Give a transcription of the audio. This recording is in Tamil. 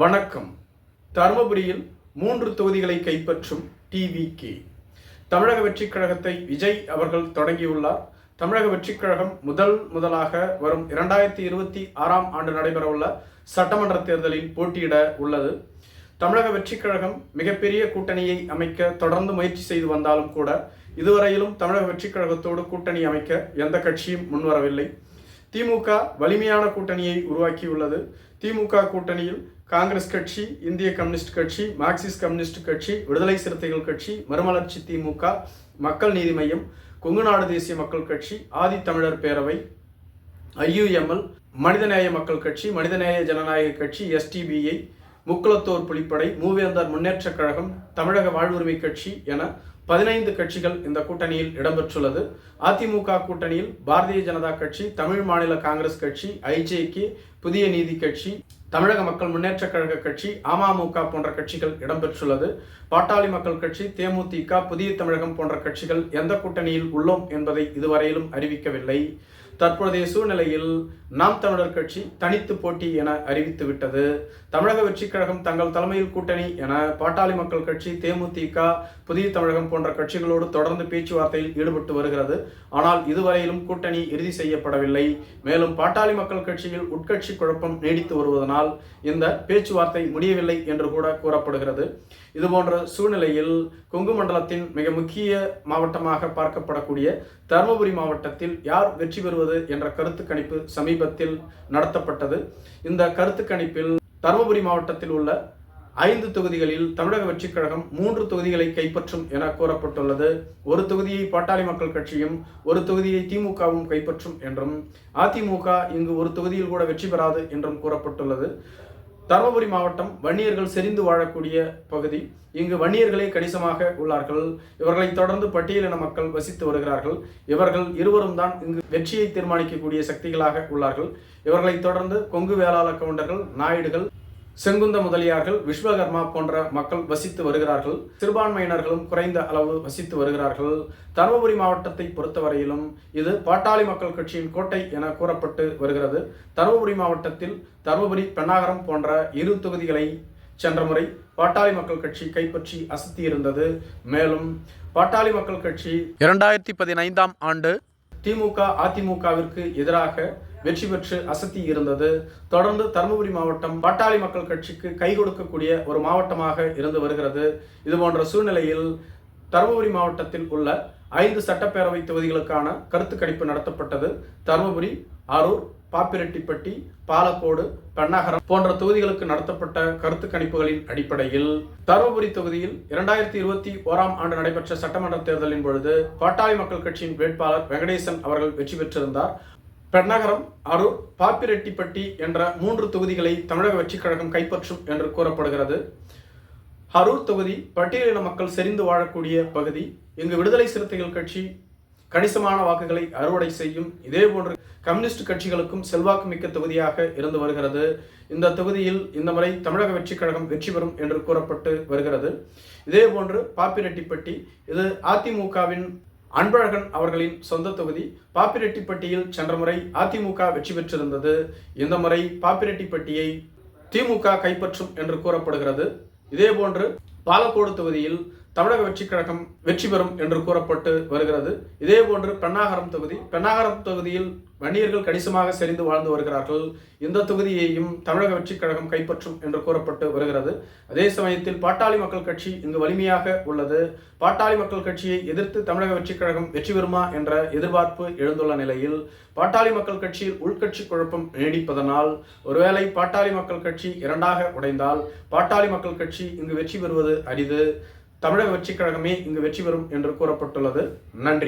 வணக்கம். தருமபுரியில் மூன்று தொகுதிகளை கைப்பற்றும் டிவிகே தமிழக வெற்றிக் கழகத்தை விஜய் அவர்கள் தொடங்கியுள்ளார். தமிழக வெற்றிக் கழகம் முதல் முதலாக வரும் இரண்டாயிரத்தி இருபத்தி ஆறாம் ஆண்டு நடைபெறவுள்ள சட்டமன்ற தேர்தலில் போட்டியிட உள்ளது. தமிழக வெற்றிக் கழகம் மிகப்பெரிய கூட்டணியை அமைக்க தொடர்ந்து முயற்சி செய்து வந்தாலும் கூட இதுவரையிலும் தமிழக வெற்றிக் கழகத்தோடு கூட்டணி அமைக்க எந்த கட்சியும் முன்வரவில்லை. திமுக வலிமையான கூட்டணியை உருவாக்கியுள்ளது. திமுக கூட்டணியில் காங்கிரஸ் கட்சி இந்திய கம்யூனிஸ்ட் கட்சி மார்க்சிஸ்ட் கம்யூனிஸ்ட் கட்சி விடுதலை சிறுத்தைகள் கட்சி மறுமலர்ச்சி திமுக மக்கள் நீதி மையம் கொங்குநாடு தேசிய மக்கள் கட்சி ஆதி தமிழர் பேரவை ஐயுஎம்எல் மனிதநேய மக்கள் கட்சி மனிதநேய ஜனநாயக கட்சி எஸ்டிபிஐ முக்குளத்தோர் புலிப்படை மூவேந்தர் முன்னேற்றக் கழகம் தமிழக வாழ்வுரிமை கட்சி என பதினைந்து கட்சிகள் இந்த கூட்டணியில் இடம்பெற்றுள்ளது. அதிமுக கூட்டணியில் பாரதிய ஜனதா கட்சி தமிழ் மாநில காங்கிரஸ் கட்சி ஐஜேகே புதிய நீதி கட்சி தமிழக மக்கள் முன்னேற்றக் கழக கட்சி அமமுக போன்ற கட்சிகள் இடம்பெற்றுள்ளது. பாட்டாளி மக்கள் கட்சி தேமுதிக புதிய தமிழகம் போன்ற கட்சிகள் எந்த கூட்டணியில் உள்ளோம் என்பதை இதுவரையிலும் அறிவிக்கவில்லை. தற்போதைய சூழ்நிலையில் நாம் தமிழர் கட்சி தனித்து போட்டி என அறிவித்துவிட்டது தமிழக வெற்றிக் கழகம் தங்கள் தலைமையில் கூட்டணி என பாட்டாளி மக்கள் கட்சி தேமுதிக புதிய தமிழகம் போன்ற கட்சிகளோடு தொடர்ந்து பேச்சுவார்த்தையில் ஈடுபட்டு வருகிறது. ஆனால் இதுவரையிலும் கூட்டணி இறுதி செய்யப்படவில்லை. மேலும் பாட்டாளி மக்கள் கட்சியில் உட்கட்சி குழப்பம் நீடித்து வருவதனால் இந்த பேச்சுவார்த்தை முடியவில்லை என்று கூட கூறப்படுகிறது. இதுபோன்ற சூழ்நிலையில் கொங்கு மண்டலத்தின் மிக முக்கிய மாவட்டமாக பார்க்கப்படக்கூடிய தருமபுரி மாவட்டத்தில் யார் வெற்றி பெறுவது என்ற கருத்து கணிப்பு சமீபத்தில் நடத்தப்பட்டது. இந்த கருத்து கணிப்பில் தருமபுரி மாவட்டத்தில் உள்ள ஐந்து தொகுதிகளில் தமிழக வெற்றிக் கழகம் மூன்று தொகுதிகளை கைப்பற்றும் என கூறப்பட்டுள்ளது. ஒரு தொகுதியை பாட்டாளி மக்கள் கட்சியும் ஒரு தொகுதியை திமுகவும் கைப்பற்றும் என்றும் அதிமுக இங்கு ஒரு தொகுதியில் கூட வெற்றி பெறாது என்றும் கூறப்பட்டுள்ளது. தருமபுரி மாவட்டம் வன்னியர்கள் செறிந்து வாழக்கூடிய பகுதி. இங்கு வன்னியர்களே கணிசமாக உள்ளார்கள். இவர்களை தொடர்ந்து பட்டியலின மக்கள் வசித்து வருகிறார்கள். இவர்கள் இருவரும் தான் இங்கு வெற்றியை தீர்மானிக்கக்கூடிய சக்திகளாக உள்ளார்கள். இவர்களை தொடர்ந்து கொங்கு வேளாள கவுண்டர்கள் நாயுடுகள் செங்குந்த முதலியார்கள் விஸ்வகர்மா போன்ற மக்கள் வசித்து வருகிறார்கள். சிறுபான்மையினர்களும் குறைந்த அளவு வசித்து வருகிறார்கள். தருமபுரி மாவட்டத்தை பொறுத்தவரையிலும் இது பாட்டாளி மக்கள் கட்சியின் கோட்டை என கூறப்பட்டு வருகிறது. தருமபுரி மாவட்டத்தில் தருமபுரி பெண்ணாகரம் போன்ற இரு தொகுதிகளை சென்ற முறை பாட்டாளி மக்கள் கட்சி கைப்பற்றி அசத்தி இருந்தது மேலும் பாட்டாளி மக்கள் கட்சி இரண்டாயிரத்தி பதினைந்தாம் ஆண்டு திமுக அதிமுகவிற்கு எதிராக வெற்றி பெற்று அசத்தி இருந்தது. தொடர்ந்து தருமபுரி மாவட்டம் பாட்டாளி மக்கள் கட்சிக்கு கை கொடுக்கக்கூடிய ஒரு மாவட்டமாக இருந்து வருகிறது. இது போன்ற சூழ்நிலையில் தருமபுரி மாவட்டத்தில் உள்ள ஐந்து சட்டப்பேரவை தொகுதிகளுக்கான கருத்து கணிப்பு நடத்தப்பட்டது. தருமபுரி அரூர் பாப்பிரெட்டிப்பட்டி பாலக்கோடு பெண்ணகரம் போன்ற தொகுதிகளுக்கு நடத்தப்பட்ட கருத்து கணிப்புகளின் அடிப்படையில் தருமபுரி தொகுதியில் இரண்டாயிரத்தி இருபத்தி ஓராம் ஆண்டு நடைபெற்ற சட்டமன்ற தேர்தலின் பொழுது பாட்டாளி மக்கள் கட்சியின் வேட்பாளர் வெங்கடேசன் அவர்கள் வெற்றி பெற்றிருந்தார். பெண்ணகரம் அரூர் பாப்பிரெட்டிப்பட்டி என்ற மூன்று தொகுதிகளை தமிழக வெற்றிக் கழகம் கைப்பற்றும் என்று கூறப்படுகிறது. அரூர் தொகுதி பட்டியலின மக்கள் செறிந்து வாழக்கூடிய பகுதி. இங்கு விடுதலை சிறுத்தைகள் கட்சி கணிசமான வாக்குகளை அறுவடை செய்யும். இதே போன்று கம்யூனிஸ்ட் கட்சிகளுக்கும் செல்வாக்கு மிக்க தொகுதியாக இருந்து வருகிறது. இந்த தொகுதியில் இந்த முறை தமிழக வெற்றிக் கழகம் வெற்றி பெறும் என்று கூறப்பட்டு வருகிறது. இதே போன்று பாப்பிரெட்டிப்பட்டி இது அதிமுகவின் அன்பழகன் அவர்களின் சொந்த தொகுதி பாப்பிரெட்டிப்பட்டியில் சென்ற முறை அதிமுக வெற்றி பெற்றிருந்தது. இந்த முறை பாப்பிரெட்டிப்பட்டியை திமுக கைப்பற்றும் என்று கூறப்படுகிறது. இதேபோன்று பாலக்கோடு தொகுதியில் தமிழக வெற்றி கழகம் வெற்றி பெறும் என்று கூறப்பட்டு வருகிறது. இதே போன்று பெண்ணாகரம் தொகுதி பெண்ணாகரம் தொகுதியில் வன்னியர்கள் கணிசமாக செறிந்து வாழ்ந்து வருகிறார்கள். இந்த தொகுதியையும் தமிழக வெற்றி கழகம் கைப்பற்றும் என்று கூறப்பட்டு வருகிறது. அதே சமயத்தில் பாட்டாளி மக்கள் கட்சி இங்கு வலிமையாக உள்ளது. பாட்டாளி மக்கள் கட்சியை எதிர்த்து தமிழக வெற்றி கழகம் வெற்றி பெறுமா என்ற எதிர்பார்ப்பு எழுந்துள்ள நிலையில் பாட்டாளி மக்கள் கட்சியில் உள்கட்சி குழப்பம் நீடிப்பதனால் ஒருவேளை பாட்டாளி மக்கள் கட்சி இரண்டாக உடைந்தால் பாட்டாளி மக்கள் கட்சி இங்கு வெற்றி பெறுவது அரிது. தமிழக வெற்றிக் கழகமே இங்கு வெற்றி பெறும் என்று கூறப்பட்டுள்ளது. நன்றி.